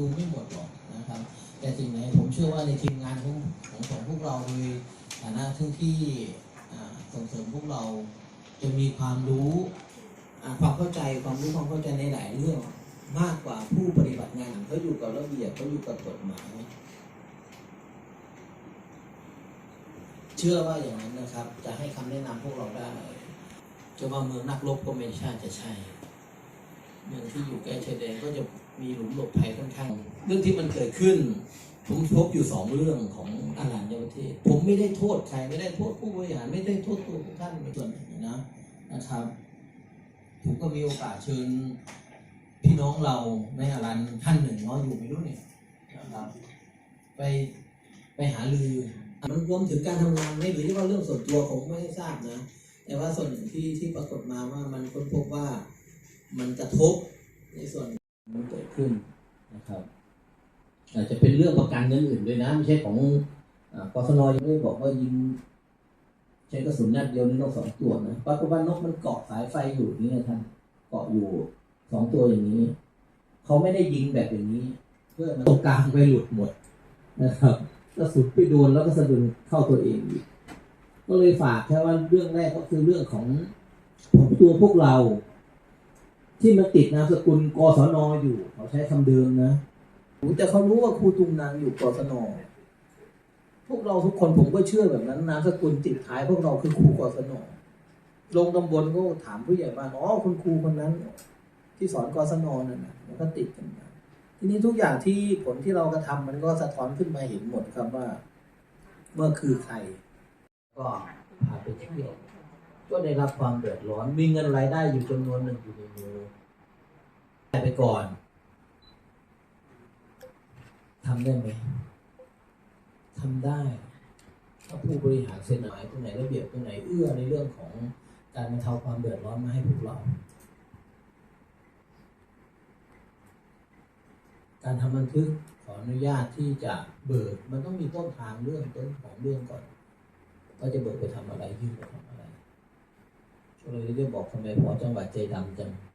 ดูไม่หมดหรอกนะครับ แต่สิ่งไหนผมเชื่อว่าในทีมงานของของของพวกเราโดยฐานะที่ที่ส่งเสริมพวกเราจะมีความรู้ความเข้าใจความรู้ความเข้าใจในหลายเรื่องมากกว่าผู้ปฏิบัติงานเขาอยู่กับระเบียบเขาอยู่กับกฎหมายเชื่อว่าอย่างนั้นนะครับ จะให้คำแนะนำพวกเราได้จะว่าเมืองนักรบก็ไม่ใช่จะใช่ เมืองที่อยู่ใกล้ชายแดนก็จะมีหลุมหลบภัยค่อนข้าง เรื่องที่มันเกิดขึ้น ผมพบอยู่สองเรื่องของอาหารยประเทศ ผมไม่ได้โทษใครไม่ได้โทษผู้บริหารไม่ได้โทษตัวท่านในส่วนไหนนะนะครับ ผมก็มีโอกาสเชิญพี่น้องเราในอารันท่านหนึ่งเนาะอยู่ไม่รู้เนี่ยนะครับไปไปหาลือมันรวมถึงการทำงานไม่หรือที่ว่าเรื่องส่วนตัวผมไม่ทราบนะ แต่ว่าส่วนหนึ่งที่ที่ปรากฏมาว่ามันค้นพบว่า มันกระทบในส่วนมันเกิดขึ้นนะครับอาจจะเป็นเรื่องประกันเงินอื่นด้วยนะ ไม่ใช่ของกศนยังไม่ได้บอกว่ายิงใช้กระสุนนัดเดียวในนกสองตัวนะปรากฏว่านกมันเกาะสายไฟอยู่นี่นะท่านเกาะอยู่สองตัวอย่างนี้ เขาไม่ได้ยิงแบบอย่างนี้ เพื่อมันตรงกลางไปหลุดหมดนะครับกระสุนไปโดนแล้วก็สะดุดเข้าตัวเองอีกก็เลยฝากแค่ว่าเรื่องแรกก็คือเรื่องของของตัวพวกเรา ที่มันติดนามสกุลกศนอยู่ เขาใช้คำเดิมนะแต่เขารู้ว่าครูตุงนางอยู่กศนพวกเราทุกคนผมก็เชื่อแบบนั้นนามสกุลติดท้ายพวกเราคือครูกศนลงตำบลก็ถามผู้ใหญ่บ้านอ๋อคุณครูคนนั้น ที่สอนกศนนั่นนะมันก็ติดกันมาทีนี้ทุกอย่างที่ผลที่เรากระทำมันก็สะท้อนขึ้นมาเห็นหมดครับว่า เมื่อคือใคร ก็พาไปเที่ยว ก็ได้รับความเดือดร้อน มีเงินรายได้อยู่จำนวนหนึ่งอยู่ในมือได้ไปก่อนทำได้ไหมทำได้ ถ้าผู้บริหารเซ็นหมายตรงไหนระเบียบตรงไหนเอื้อในเรื่องของการบรรเทาความเดือดร้อนมาให้พวกเรา การทำบันทึกขออนุญาตที่จะเบิกมันต้องมีต้นทางเรื่องต้นของเรื่องก่อนว่าจะเบิกไปทำอะไรยื่นไปทำอะไรก็ เลยได้บอกทำไมพอจังหวัดใจดำจัง